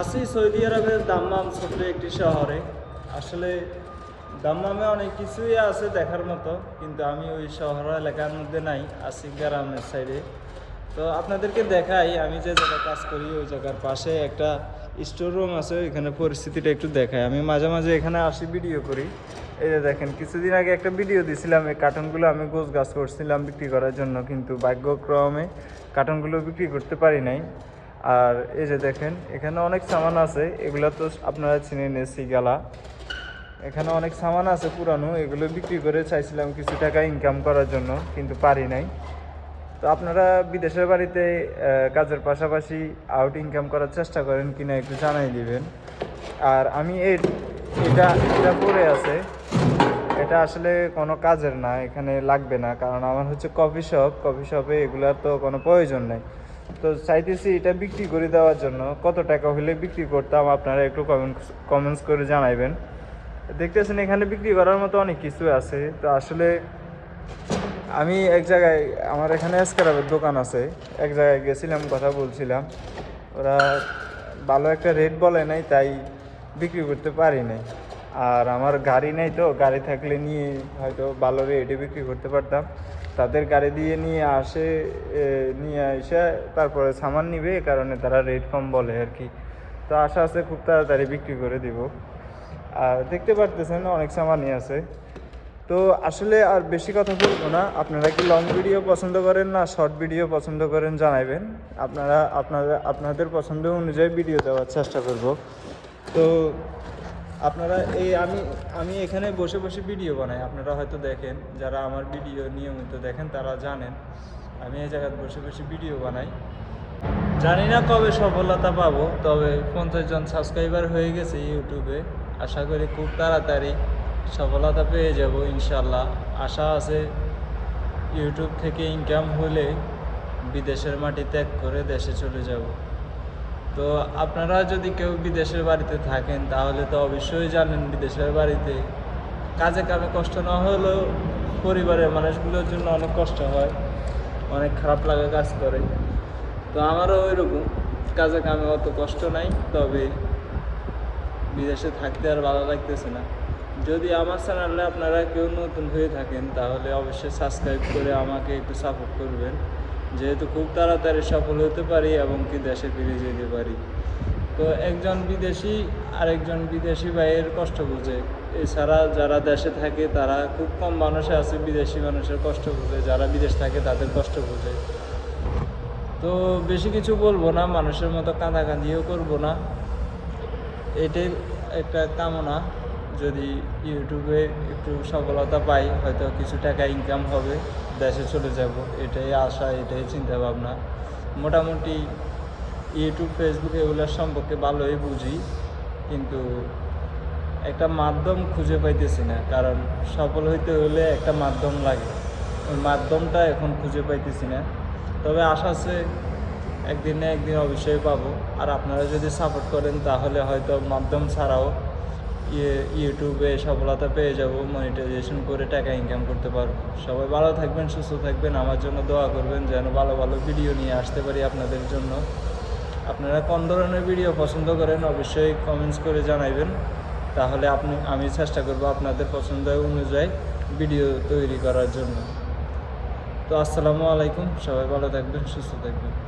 আছি সৌদি আরবের দাম্মাম ছোট্ট একটি শহরে। আসলে দাম্মামে অনেক কিছুই আছে দেখার মতো, কিন্তু আমি ওই শহর এলাকার মধ্যে নাই, আছি গ্রামের সাইডে। তো আপনাদেরকে দেখাই, আমি যে জায়গায় কাজ করি, ওই জায়গার পাশে একটা স্টোর রুম আছে এখানে পরিস্থিতিটা একটু দেখাই। আমি মাঝে মাঝে এখানে আসি, ভিডিও করি। এই যে দেখেন, কিছুদিন আগে একটা ভিডিও দিছিলাম, এই কার্টুনগুলো আমি গোছ গাছ করছিলাম বিক্রি করার জন্য, কিন্তু ভাগ্যক্রমে কার্টুনগুলো বিক্রি করতে পারি নাই। আর এই যে দেখেন, এখানে অনেক সামান আছে। এগুলো তো আপনারা চিনে নিয়েছি গালা এখানে অনেক সামান আছে পুরানো, এগুলো বিক্রি করে চাইছিলাম কিছু টাকা ইনকাম করার জন্য, কিন্তু পারি নাই। তো আপনারা বিদেশের বাড়িতে কাজের পাশাপাশি আউট ইনকাম করার চেষ্টা করেন কিনা একটু জানাই দিবেন। আর আমি এই এটা এটা পরে আছে। এটা আসলে কোনো কাজের না, এখানে লাগবে না, কারণ আমার হচ্ছে কফি শপ কফি শপে এগুলার তো কোনো প্রয়োজন নাই। তো চাইতেছি এটা বিক্রি করে দেওয়ার জন্য। কত টাকা হলে বিক্রি করতাম, আপনারা একটু কমেন্টস কমেন্টস করে জানাইবেন। দেখতেছেন এখানে বিক্রি করার মতো অনেক কিছু আছে। তো আসলে আমি এক জায়গায়, আমার এখানে এসকারাবের দোকান আছে। এক জায়গায় গেছিলাম, কথা বলছিলাম। ওরা ভালো একটা রেট বলে নাই, তাই বিক্রি করতে পারি নাই। আর আমার গাড়ি নেই তো, গাড়ি থাকলে নিয়ে হয়তো ভালো রেটে বিক্রি করতে পারতাম। তাদের গাড়ি দিয়ে নিয়ে আসে নিয়ে এসে তারপরে সামান নিবে, এ কারণে তারা রেট কম বলে আর কি। তো আশা আছে খুব তাড়াতাড়ি বিক্রি করে দিব। আর দেখতে পারতেছেন অনেক সামানই আছে। তো আসলে আর বেশি কথা বলব না। আপনারা কি লং ভিডিও পছন্দ করেন না শর্ট ভিডিও পছন্দ করেন জানাবেন আপনারা আপনারা, আপনাদের পছন্দ অনুযায়ী ভিডিও দেওয়ার চেষ্টা করব। তো আপনারা এই আমি আমি এখানে বসে বসে ভিডিও বানাই। আপনারা হয়তো দেখেন, যারা আমার ভিডিও নিয়মিত দেখেন, তারা জানেন, আমি এই জায়গায় বসে বসে ভিডিও বানাই। জানি না কবে সফলতা পাবো, তবে পঞ্চাশ জন সাবস্ক্রাইবার হয়ে গেছে ইউটিউবে আশা করি খুব তাড়াতাড়ি সফলতা পেয়ে যাব ইনশাল্লাহ আশা আছে ইউটিউব থেকে ইনকাম হলে বিদেশের মাটি ত্যাগ করে দেশে চলে যাব। তো আপনারা যদি কেউ বিদেশের বাড়িতে থাকেন, তাহলে তো অবশ্যই জানেন বিদেশের বাড়িতে কাজে কামে কষ্ট না হলেও পরিবারের মানুষগুলোর জন্য অনেক কষ্ট হয়, অনেক খারাপ লাগে কাজ করে। তো আমারও ওই রকম কাজে কামে অত কষ্ট নাই, তবে বিদেশে থাকতে আর ভালো লাগতেছে না। যদি আমার চ্যানেলে আপনারা কেউ নতুন হয়ে থাকেন, তাহলে অবশ্যই সাবস্ক্রাইব করে আমাকে একটু সাপোর্ট করবেন। যেহেতু খুব তাড়াতাড়ি সফল হতে পারি এবং কি দেশে ফিরে যেতে পারি। তো একজন বিদেশি আরেকজন বিদেশি ভাইয়ের কষ্ট বুঝে। এছাড়া যারা দেশে থাকে, তারা খুব কম মানুষ আছে বিদেশি মানুষের কষ্ট বুঝে। যারা বিদেশ থাকে, তাদের কষ্ট বুঝে। তো বেশি কিছু বলব না, মানুষের মতো কাঁদাকাঁদিও করব না। এটাই একটা কামনা। যদি ইউটিউবে একটু সফলতা পাই, হয়তো কিছু টাকা ইনকাম হবে, দেশে চলে যাব। এটাই আশা, এটাই চিন্তা ভাবনা মোটামুটি ইউটিউব ফেসবুক এগুলোর সম্পর্কে ভালোই বুঝি, কিন্তু একটা মাধ্যম খুঁজে পাইতেছি না, কারণ সফল হইতে হলে একটা মাধ্যম লাগে। ওই মাধ্যমটা এখন খুঁজে পাইতেছি না। তবে আশা আছে, একদিন না একদিন অবশ্যই পাবো। আর আপনারা যদি সাপোর্ট করেন, তাহলে হয়তো মাধ্যম ছাড়াও ইউটিউবে সফলতা পেয়ে যাব মনিটাইজেশন করে টাকা ইনকাম করতে পারব। সবাই ভালো থাকবেন, সুস্থ থাকবেন, আমার জন্য দোয়া করবেন, যেন ভালো ভালো ভিডিও নিয়ে আসতে পারি আপনাদের জন্য। আপনারা কোন ধরনের ভিডিও পছন্দ করেন, অবশ্যই কমেন্টস করে জানাইবেন। তাহলে আপনি, আমি চেষ্টা করব আপনাদের পছন্দ অনুযায়ী ভিডিও তৈরি করার জন্য। তো আসসালামু আলাইকুম, সবাই ভালো থাকবেন, সুস্থ থাকবেন।